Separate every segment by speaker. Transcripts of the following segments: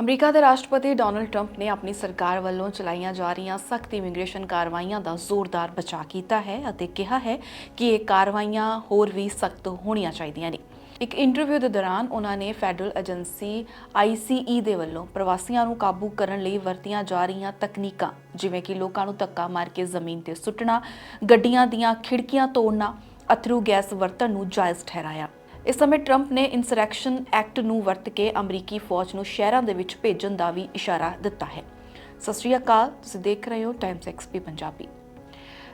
Speaker 1: America ਦੇ ਰਾਸ਼ਟਰਪਤੀ Donald Trump ਨੇ ਆਪਣੀ ਸਰਕਾਰ ਵੱਲੋਂ ਚਲਾਈਆਂ ਜਾ ਰਹੀਆਂ ਸਖਤ ਇਮੀਗ੍ਰੇਸ਼ਨ ਕਾਰਵਾਈਆਂ ਦਾ ਜ਼ੋਰਦਾਰ ਬਚਾਅ ਕੀਤਾ ਹੈ ਅਤੇ ਕਿਹਾ ਹੈ ਕਿ ਇਹ ਕਾਰਵਾਈਆਂ ਹੋਰ ਵੀ ਸਖਤ ਹੋਣੀਆਂ ਚਾਹੀਦੀਆਂ ਨੇ। ਇੱਕ ਇੰਟਰਵਿਊ ਦੇ ਦੌਰਾਨ ਉਹਨਾਂ ਨੇ ਫੈਡਰਲ ਏਜੰਸੀ ICE ਦੇ ਵੱਲੋਂ ਪ੍ਰਵਾਸੀਆਂ ਨੂੰ ਕਾਬੂ ਕਰਨ ਲਈ ਵਰਤੀਆਂ ਜਾ ਰਹੀਆਂ ਤਕਨੀਕਾਂ, ਜਿਵੇਂ ਕਿ ਲੋਕਾਂ ਨੂੰ ਧੱਕਾ ਮਾਰ ਕੇ ਜ਼ਮੀਨ ਤੇ ਸੁੱਟਣਾ, ਗੱਡੀਆਂ ਦੀਆਂ ਖਿੜਕੀਆਂ ਤੋੜਨਾ, ਅਥਰੂ ਗੈਸ ਵਰਤਣ ਨੂੰ ਜਾਇਜ਼ ਠਹਿਰਾਇਆ। ਇਸ ਸਮੇਂ ਟਰੰਪ ਨੇ ਇਨਸਰੈਕਸ਼ਨ ਐਕਟ ਨੂੰ ਵਰਤ ਕੇ ਅਮਰੀਕੀ ਫੌਜ ਨੂੰ ਸ਼ਹਿਰਾਂ ਦੇ ਵਿੱਚ ਭੇਜਣ ਦਾ ਵੀ ਇਸ਼ਾਰਾ ਦਿੱਤਾ ਹੈ। ਸਤਿ ਸ਼੍ਰੀ ਅਕਾਲ, ਤੁਸੀਂ ਦੇਖ ਰਹੇ ਹੋ ਟਾਈਮਸ ਐਕਸਪੀ ਪੰਜਾਬੀ।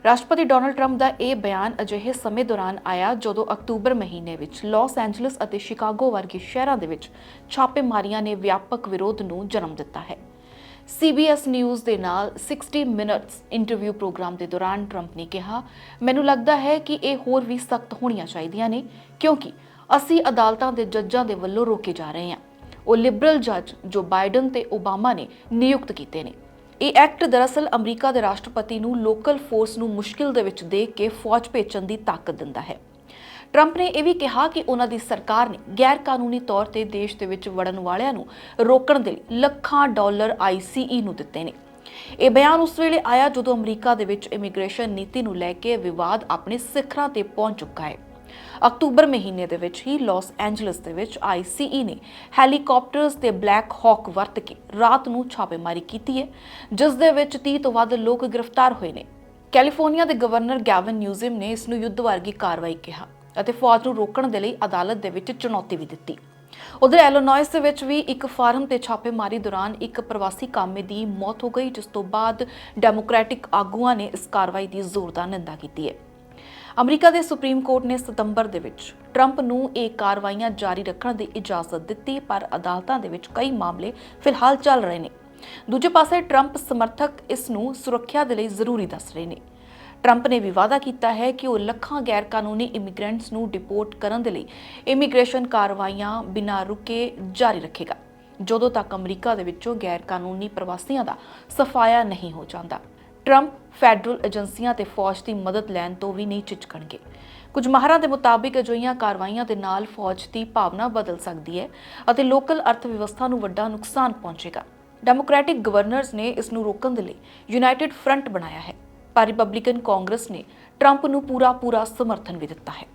Speaker 1: ਰਾਸ਼ਟਰਪਤੀ ਡੋਨਲਡ ਟਰੰਪ ਦਾ ਇਹ ਬਿਆਨ ਅਜਿਹੇ ਸਮੇਂ ਦੌਰਾਨ ਆਇਆ ਜਦੋਂ ਅਕਤੂਬਰ ਮਹੀਨੇ ਵਿੱਚ ਲਾਸ ਐਂਜਲਸ ਅਤੇ ਸ਼ਿਕਾਗੋ ਵਰਗੇ ਸ਼ਹਿਰਾਂ ਦੇ ਵਿੱਚ ਛਾਪੇਮਾਰੀਆਂ ਨੇ ਵਿਆਪਕ ਵਿਰੋਧ ਨੂੰ ਜਨਮ ਦਿੱਤਾ ਹੈ। CBS ਨਿਊਜ਼ ਦੇ ਨਾਲ 60 ਮਿੰਟਸ ਇੰਟਰਵਿਊ ਪ੍ਰੋਗਰਾਮ ਦੇ ਦੌਰਾਨ ਟਰੰਪ ਨੇ ਕਿਹਾ, ਮੈਨੂੰ ਲੱਗਦਾ ਹੈ ਕਿ ਇਹ ਹੋਰ ਵੀ ਸਖਤ ਹੋਣੀਆਂ ਚਾਹੀਦੀਆਂ ਨੇ, ਕਿਉਂਕਿ ਅਸੀਂ ਅਦਾਲਤਾਂ ਦੇ ਜੱਜਾਂ ਦੇ ਵੱਲੋਂ ਰੋਕੇ ਜਾ ਰਹੇ ਹਾਂ। ਉਹ ਲਿਬਰਲ ਜੱਜ ਜੋ ਬਾਈਡਨ ਤੇ ਓਬਾਮਾ ਨੇ ਨਿਯੁਕਤ ਕੀਤੇ ਨੇ। ਇਹ ਐਕਟ ਦਰਅਸਲ ਅਮਰੀਕਾ ਦੇ ਰਾਸ਼ਟਰਪਤੀ ਨੂੰ ਲੋਕਲ ਫੋਰਸ ਨੂੰ ਮੁਸ਼ਕਿਲ ਦੇ ਵਿੱਚ ਦੇਖ ਕੇ ਫੌਜ ਭੇਜਣ ਦੀ ਤਾਕਤ ਦਿੰਦਾ ਹੈ। ਟਰੰਪ ਨੇ ਇਹ ਵੀ ਕਿਹਾ ਕਿ ਉਹਨਾਂ ਦੀ ਸਰਕਾਰ ਨੇ ਗੈਰ ਕਾਨੂੰਨੀ ਤੌਰ ਤੇ ਦੇਸ਼ ਦੇ ਵਿੱਚ ਵੜਨ ਵਾਲਿਆਂ ਨੂੰ ਰੋਕਣ ਦੇ ਲਈ ਲੱਖਾਂ ਡਾਲਰ ICE ਨੂੰ ਦਿੱਤੇ ਨੇ। ਇਹ ਬਿਆਨ ਉਸ ਵੇਲੇ ਆਇਆ ਜਦੋਂ ਅਮਰੀਕਾ ਦੇ ਵਿੱਚ ਇਮੀਗ੍ਰੇਸ਼ਨ ਨੀਤੀ ਨੂੰ ਲੈ ਕੇ ਵਿਵਾਦ ਆਪਣੇ ਸਿਖਰਾਂ ਤੇ ਪਹੁੰਚ ਚੁੱਕਾ ਹੈ। ਅਕਤੂਬਰ ਮਹੀਨੇ ਦੇ ਵਿੱਚ ਹੀ ਲਾਸ ਐਂਜਲਸ ਦੇ ਵਿੱਚ ICE ਨੇ ਹੈਲੀਕਾਪਟਰਸ ਤੇ ਬਲੈਕ ਹਾਕ ਵਰਤ ਕੇ ਰਾਤ ਨੂੰ ਛਾਪੇਮਾਰੀ ਕੀਤੀ ਹੈ, ਜਿਸ ਦੇ ਵਿੱਚ 30 ਤੋਂ ਵੱਧ ਲੋਕ ਗ੍ਰਿਫਤਾਰ ਹੋਏ ਨੇ। ਕੈਲੀਫੋਰਨੀਆ ਦੇ ਗਵਰਨਰ ਗੈਵਨ ਨਿਊਜ਼ਮ ਨੇ ਇਸ ਨੂੰ ਯੁੱਧ ਵਰਗੀ ਕਾਰਵਾਈ ਕਿਹਾ ਅਤੇ ਫੌਜ ਨੂੰ ਰੋਕਣ ਦੇ ਲਈ ਅਦਾਲਤ ਦੇ ਵਿੱਚ ਚੁਣੌਤੀ ਵੀ ਦਿੱਤੀ। ਉਧਰ ਐਲੋਨੋਇਸ ਦੇ ਵਿੱਚ ਵੀ ਇੱਕ ਫਾਰਮ ਤੇ ਛਾਪੇਮਾਰੀ ਦੌਰਾਨ ਇੱਕ ਪ੍ਰਵਾਸੀ ਕਾਮੇ ਦੀ ਮੌਤ ਹੋ ਗਈ, ਜਿਸ ਤੋਂ ਬਾਅਦ ਡੈਮੋਕ੍ਰੈਟਿਕ ਆਗੂਆਂ ਨੇ ਇਸ ਕਾਰਵਾਈ ਦੀ ਜ਼ੋਰਦਾਰ ਨਿੰਦਾ ਕੀਤੀ ਹੈ। ਅਮਰੀਕਾ ਦੇ ਸੁਪਰੀਮ ਕੋਰਟ ਨੇ ਸਤੰਬਰ ਦੇ ਵਿੱਚ ਟਰੰਪ ਨੂੰ ਇਹ ਕਾਰਵਾਈਆਂ ਜਾਰੀ ਰੱਖਣ ਦੀ ਇਜਾਜ਼ਤ ਦਿੱਤੀ, ਪਰ ਅਦਾਲਤਾਂ ਦੇ ਵਿੱਚ ਕਈ ਮਾਮਲੇ ਫਿਲਹਾਲ ਚੱਲ ਰਹੇ ਨੇ। ਦੂਜੇ ਪਾਸੇ ਟਰੰਪ ਸਮਰਥਕ ਇਸ ਨੂੰ ਸੁਰੱਖਿਆ ਦੇ ਲਈ ਜ਼ਰੂਰੀ ਦੱਸ ਰਹੇ ਨੇ। ਟਰੰਪ ਨੇ ਵੀ ਵਾਅਦਾ ਕੀਤਾ ਹੈ ਕਿ ਉਹ ਲੱਖਾਂ ਗੈਰ ਕਾਨੂੰਨੀ ਇਮੀਗ੍ਰੈਂਟਸ ਨੂੰ ਡਿਪੋਰਟ ਕਰਨ ਦੇ ਲਈ ਇਮੀਗ੍ਰੇਸ਼ਨ ਕਾਰਵਾਈਆਂ ਬਿਨਾਂ ਰੁਕੇ ਜਾਰੀ ਰੱਖੇਗਾ, ਜਦੋਂ ਤੱਕ ਅਮਰੀਕਾ ਦੇ ਵਿੱਚੋਂ ਗੈਰ ਕਾਨੂੰਨੀ ਪ੍ਰਵਾਸੀਆਂ ਦਾ ਸਫਾਇਆ ਨਹੀਂ ਹੋ ਜਾਂਦਾ। ਟਰੰਪ ਫੈਡਰਲ ਏਜੰਸੀਆਂ ਤੇ ਫੌਜ ਦੀ ਮਦਦ ਲੈਣ ਤੋਂ ਵੀ ਨਹੀਂ ਝਿਜਕਣਗੇ। ਕੁਝ ਮਾਹਰਾਂ ਦੇ ਮੁਤਾਬਿਕ ਅਜਿਹੀਆਂ ਕਾਰਵਾਈਆਂ ਦੇ ਨਾਲ ਫੌਜ ਦੀ ਭਾਵਨਾ ਬਦਲ ਸਕਦੀ ਹੈ ਅਤੇ ਲੋਕਲ ਅਰਥ ਵਿਵਸਥਾ ਨੂੰ ਵੱਡਾ ਨੁਕਸਾਨ ਪਹੁੰਚੇਗਾ। ਡੈਮੋਕ੍ਰੈਟਿਕ ਗਵਰਨਰਸ ਨੇ ਇਸ ਨੂੰ ਰੋਕਣ ਦੇ ਲਈ ਯੂਨਾਈਟਿਡ ਫਰੰਟ ਬਣਾਇਆ ਹੈ। ਪਰ ਰਿਪਬਲਿਕਨ ਕਾਂਗਰਸ ਨੇ ਟਰੰਪ ਨੂੰ ਪੂਰਾ ਪੂਰਾ ਸਮਰਥਨ ਵੀ ਦਿੱਤਾ ਹੈ।